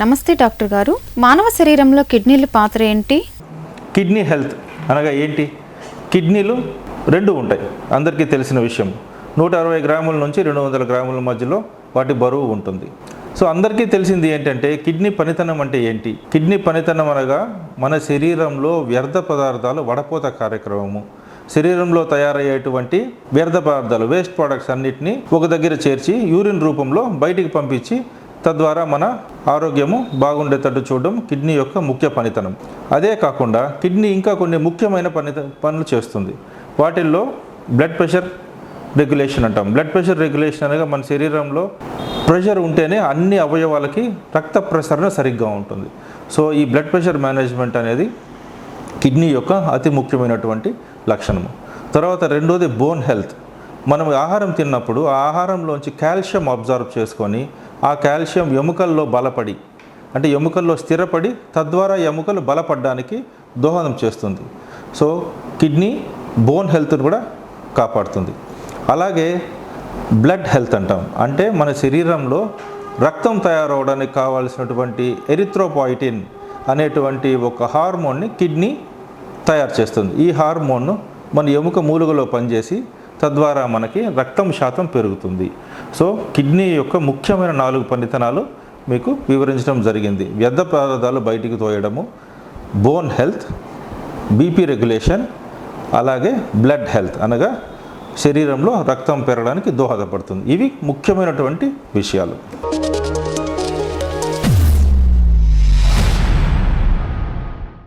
నమస్తే డాక్టర్ గారు. మానవ శరీరంలో కిడ్నీల పాత్ర ఏంటి? Kidney health. అనగా ఏంటి? కిడ్నీలు రెండు ఉంటాయి. అందరికీ తెలిసిన విషయం. నూట అరవై గ్రాముల నుంచి రెండు వందల గ్రాముల మధ్యలో వాటి బరువు ఉంటుంది. సో అందరికీ తెలిసింది ఏంటంటే కిడ్నీ పనితనం అంటే ఏంటి? కిడ్నీ పనితనం అనగా మన శరీరంలో వ్యర్థ పదార్థాలు వడపోత కార్యక్రమము. శరీరంలో తయారయ్యేటువంటి వ్యర్థ పదార్థాలు వేస్ట్ ప్రోడక్ట్స్ అన్నిటిని ఒక దగ్గర చేర్చి యూరిన్ రూపంలో బయటికి పంపించి తద్వారా మన ఆరోగ్యము బాగుండేటట్టు చూడడం కిడ్నీ యొక్క ముఖ్య పనితనం. అదే కాకుండా కిడ్నీ ఇంకా కొన్ని ముఖ్యమైన పని పనులు చేస్తుంది. వాటిల్లో బ్లడ్ ప్రెషర్ రెగ్యులేషన్ అంటాం. బ్లడ్ ప్రెషర్ రెగ్యులేషన్ అనగా మన శరీరంలో ప్రెషర్ ఉంటేనే అన్ని అవయవాలకి రక్త ప్రసరణ సరిగ్గా ఉంటుంది. సో ఈ బ్లడ్ ప్రెషర్ మేనేజ్మెంట్ అనేది కిడ్నీ యొక్క అతి ముఖ్యమైనటువంటి లక్షణము. తర్వాత రెండోది బోన్ హెల్త్. మనం ఆహారం తిన్నప్పుడు ఆ ఆహారంలోంచి కాల్షియం అబ్జర్వ్ చేసుకొని ఆ కాల్షియం ఎముకల్లో బలపడి అంటే ఎముకల్లో స్థిరపడి తద్వారా ఎముకలు బలపడడానికి దోహదం చేస్తుంది. సో కిడ్నీ బోన్ హెల్త్ని కూడా కాపాడుతుంది. అలాగే బ్లడ్ హెల్త్ అంటాం. అంటే మన శరీరంలో రక్తం తయారవడానికి కావాల్సినటువంటి ఎరిథ్రోపాయిటిన్ అనేటువంటి ఒక హార్మోన్ని కిడ్నీ తయారు చేస్తుంది. ఈ హార్మోన్ను మన ఎముక మూలుగలో పనిచేసి తద్వారా మనకి రక్తం శాతం పెరుగుతుంది. సో కిడ్నీ యొక్క ముఖ్యమైన నాలుగు పనితనాలు మీకు వివరించడం జరిగింది. వ్యర్థ పదార్థాలు బయటికి తోయడము బోన్ హెల్త్ బీపీ రెగ్యులేషన్ అలాగే బ్లడ్ హెల్త్ అనగా శరీరంలో రక్తం పెరగడానికి దోహదపడుతుంది. ఇవి ముఖ్యమైనటువంటి విషయాలు.